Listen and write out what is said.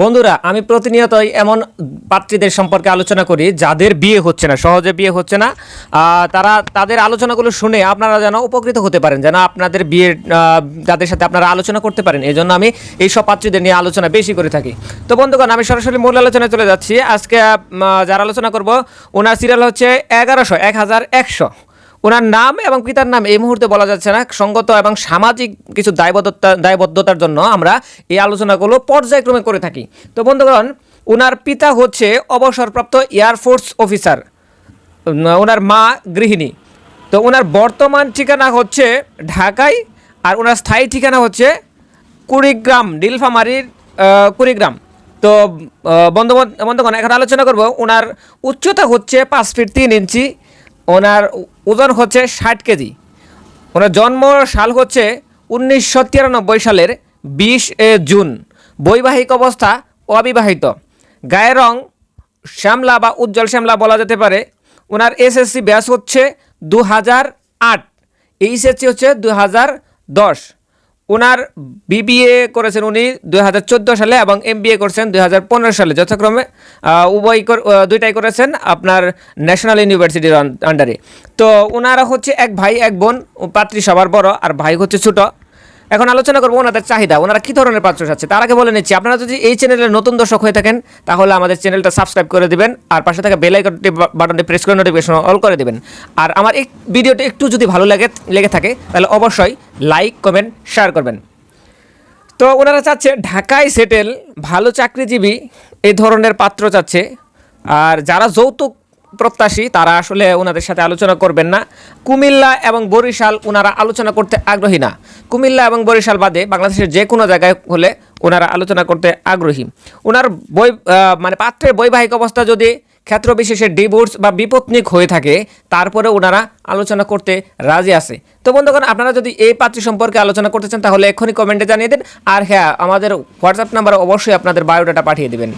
বন্ধুরা, আমি প্রতিনিয়তই এমন পাত্রীদের সম্পর্কে আলোচনা করি যাদের বিয়ে হচ্ছে না, সহজে বিয়ে হচ্ছে না। তারা তাদের আলোচনাগুলো শুনে আপনারা যেন উপকৃত হতে পারেন, যেন আপনাদের বিয়ের যাদের সাথে আপনারা আলোচনা করতে পারেন। এই জন্য আমি এই সব পাত্রীদের নিয়ে আলোচনা বেশি করে থাকি। তো বন্ধুগণ, আমি সরাসরি মূল আলোচনায় চলে যাচ্ছি। আজকে যারা আলোচনা করব, ওনার সিরিয়াল হচ্ছে এগারোশো, এক হাজার একশো। ওনার নাম এবং পিতার নাম এই মুহূর্তে বলা যাচ্ছে না। সঙ্গত এবং সামাজিক কিছু দায়বদ্ধতা, দায়বদ্ধতার জন্য আমরা এই আলোচনাগুলো পর্যায়ক্রমে করে থাকি। তো বন্ধুগণ, ওনার পিতা হচ্ছে অবসরপ্রাপ্ত এয়ারফোর্স অফিসার ওনার মা গৃহিণী। তো ওনার বর্তমান ঠিকানা হচ্ছে ঢাকায় আর ওনার স্থায়ী ঠিকানা হচ্ছে কুড়িগ্রাম ডিলফামারির কুড়িগ্রাম। তো বন্ধু বন্ধুগণ, এখন আলোচনা করব, ওনার উচ্চতা হচ্ছে পাঁচ ফিট তিন ইঞ্চি ওনার ওজন হচ্ছে ষাট কেজি। ওনার জন্ম সাল হচ্ছে উনিশশো তিরানব্বই সালের বিশ জুন। বৈবাহিক অবস্থা অবিবাহিত। গায়ের রং শ্যামলা বা উজ্জ্বল শ্যামলা বলা যেতে পারে। ওনার এসএসসি ব্যাস হচ্ছে দু হাজার আট। এইচএসসি হচ্ছে দু হাজার দশ। ওনার বিবিএ করেছেন উনি দুই হাজার চোদ্দ সালে এবং এম করেছেন দুই হাজার পনেরো সালে। যথাক্রমে উভয় দুইটাই করেছেন আপনার ন্যাশনাল ইউনিভার্সিটির আন্ডারে। তো ওনারা হচ্ছে এক ভাই, এক বোন পাত্রী সবার বড়, আর ভাই হচ্ছে ছোট। এখন আলোচনা করব ওনাদের চাহিদা। ওনারা কী ধরনের পাত্র আছে তার আগে বলে নিচ্ছি, আপনারা যদি এই চ্যানেলের নতুন দর্শক হয়ে থাকেন, তাহলে আমাদের চ্যানেলটা সাবস্ক্রাইব করে দেবেন, আর পাশে থাকা বেল আইকনটি বাটনটি প্রেস করে নোটিফিকেশন অল করে দেবেন। আর আমার এই ভিডিওটি একটু যদি ভালো লাগে, লেগে থাকে, তাহলে অবশ্যই লাইক, কমেন্ট, শেয়ার করবেন। তো ওনারা চাচ্ছে ঢাকায় সেটেল ভালো চাকরিজীবী এই ধরনের পাত্র চাচ্ছে। আর যারা যৌতুক প্রত্যাশী, তারা আসলে ওনাদের সাথে আলোচনা করবেন না। কুমিল্লা এবং বরিশাল ওনারা আলোচনা করতে আগ্রহী না। কুমিল্লা এবং বরিশাল বাদে বাংলাদেশের যে কোনো জায়গায় হলে ওনারা আলোচনা করতে আগ্রহী। ওনার বই মানে পাত্রের বৈবাহিক অবস্থা যদি ক্ষেত্র বিশেষে ডিভোর্স বা বিপত্নিক হয়ে থাকে, তারপরে ওনারা আলোচনা করতে রাজি আছে। তো বন্ধুগণ, আপনারা যদি এই পাত্রী সম্পর্কে আলোচনা করতে চান, তাহলে এক্ষুনি কমেন্টে জানিয়ে দিন। আর হ্যাঁ আমাদের হোয়াটসঅ্যাপ নাম্বার অবশ্যই আপনাদের বায়োডাটা পাঠিয়ে দেবেন।